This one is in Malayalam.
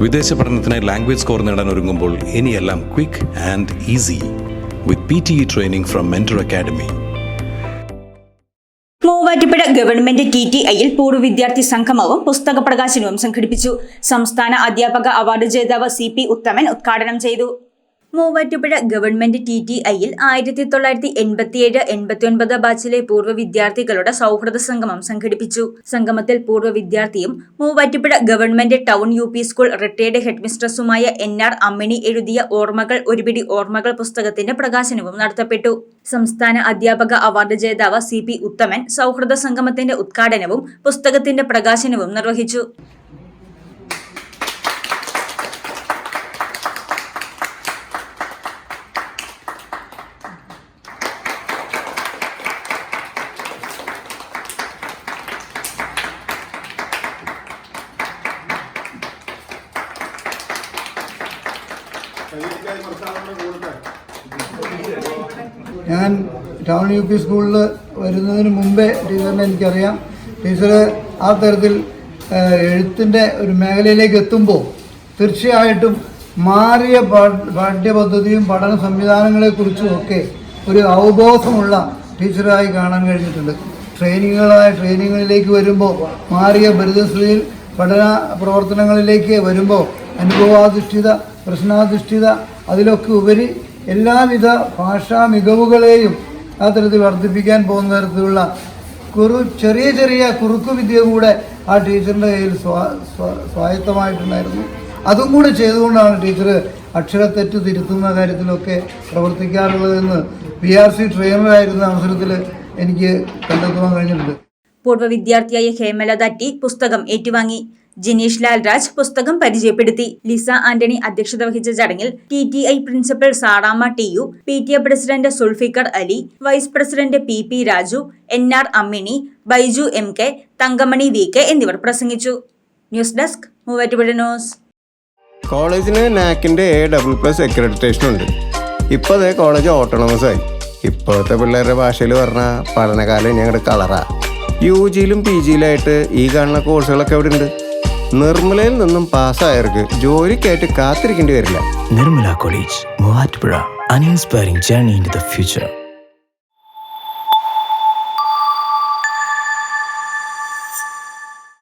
വിദേശ പഠനത്തിനായി ലാംഗ്വേജ് സ്കോർ നേടാൻ ഒരുങ്ങുമ്പോൾ ഇനിയെല്ലാം quick and easy with P T training from Mentor Academy Muvattupuzha government T T ഐയിൽ പൂർവ വിദ്യാർത്ഥി സംഗമവും പുസ്തക പ്രകാശനവും സംഘടിപ്പിച്ചു. സംസ്ഥാന അധ്യാപക അവാർഡ് ജേതാവ് സി പി ഉത്തമൻ ഉദ്ഘാടനം ചെയ്തു. മൂവാറ്റുപുഴ ഗവൺമെന്റ് ടി ടി ഐയിൽ ആയിരത്തി തൊള്ളായിരത്തി എൺപത്തിയേഴ് എൺപത്തിയൊൻപത് ബാച്ചിലെ പൂർവ വിദ്യാർത്ഥികളുടെ സൗഹൃദ സംഗമം സംഘടിപ്പിച്ചു. സംഗമത്തിൽ പൂർവ വിദ്യാർത്ഥിയും Muvattupuzha government town U P school retired ഹെഡ്മിസ്ട്രസുമായ N R Ammini എഴുതിയ ഓർമ്മകൾ ഒരുപിടി ഓർമ്മകൾ പുസ്തകത്തിന്റെ പ്രകാശനവും നടത്തപ്പെട്ടു. സംസ്ഥാന അധ്യാപക അവാർഡ് ജേതാവ് സി പി ഉത്തമൻ സൗഹൃദ സംഗമത്തിന്റെ ഉദ്ഘാടനവും പുസ്തകത്തിന്റെ പ്രകാശനവും നിർവഹിച്ചു. ഞാൻ ടൗൺ യു പി സ്കൂളിൽ വരുന്നതിന് മുമ്പേ ടീച്ചറിനെ എനിക്കറിയാം. ടീച്ചർ ആ തരത്തിൽ എഴുത്തിന്റെ ഒരു മേഖലയിലേക്ക് എത്തുമ്പോൾ തീർച്ചയായിട്ടും മാറിയ പാഠ്യപദ്ധതിയും പഠന സംവിധാനങ്ങളെക്കുറിച്ചും ഒക്കെ ഒരു അവബോധമുള്ള ടീച്ചറായി കാണാൻ കഴിഞ്ഞിട്ടുണ്ട്. ട്രെയിനിങ്ങുകളായ ട്രെയിനിങ്ങുകളിലേക്ക് വരുമ്പോൾ മാറിയ ബിരുദശ്രീയിൽ പഠന പ്രവർത്തനങ്ങളിലേക്ക് വരുമ്പോൾ അനുഭവാധിഷ്ഠിത പ്രശ്നാധിഷ്ഠിത അതിലൊക്കെ ഉപരി എല്ലാവിധ ഭാഷാ മികവുകളെയും ആ തരത്തിൽ വർദ്ധിപ്പിക്കാൻ പോകുന്ന തരത്തിലുള്ള കുറു ചെറിയ ചെറിയ കുറുക്കു വിദ്യ കൂടെ ആ ടീച്ചറിന്റെ കയ്യിൽ സ്വാ സ്വാ- സ്വായത്തമായിട്ടുണ്ടായിരുന്നു. അതും കൂടെ ചെയ്തുകൊണ്ടാണ് ടീച്ചർ അക്ഷരത്തെറ്റ് തിരുത്തുന്ന കാര്യത്തിലൊക്കെ പ്രവർത്തിക്കാറുള്ളതെന്ന് പി ആർ സി ട്രെയിനറായിരുന്ന അവസരത്തിൽ എനിക്ക് കണ്ടെത്തുവാൻ കഴിഞ്ഞിട്ടുണ്ട്. പൂർവ വിദ്യാർത്ഥിയായ ഹേമലത ടി പുസ്തകം ഏറ്റുവാങ്ങി. ജിനീഷ് ലാൽരാജ് പുസ്തകം പരിചയപ്പെടുത്തി. ലിസ ആന്റണി അധ്യക്ഷത വഹിച്ച ചടങ്ങിൽ T T I principal Saramma T U P T A president Sulfikar Ali vice president P P Raju N R Ammini Baiju M K Thankamani V K എന്നിവർ പ്രസംഗിച്ചു. News desk Muvattupuzha news. കോളേജിന് നാക്കിന്റെ എ ഡബിൾ പ്ലസ് അക്രഡിറ്റേഷൻ ഉണ്ട്. ഇപ്പോൾ അതേ കോളേജ് ഓട്ടോണമസ് ആയി. ഇപ്പോഴത്തെ പിള്ളേരുടെ ഭാഷയിൽ പറഞ്ഞാൽ പഠനകാലം ഞങ്ങളുടെ കളറാണ് കളറാ. യു ജിയിലും പി ജിയിലായിട്ട് ഈ കാണുന്ന കോഴ്സുകളൊക്കെ അവിടെ ഉണ്ട് നിർമ്മലയിൽ നിന്നും പാസ്സായവർക്ക് ജോലിക്കായിട്ട് കാത്തിരിക്കേണ്ടി വരില്ല. Nirmala college Muvattupuzha. An inspiring journey in the future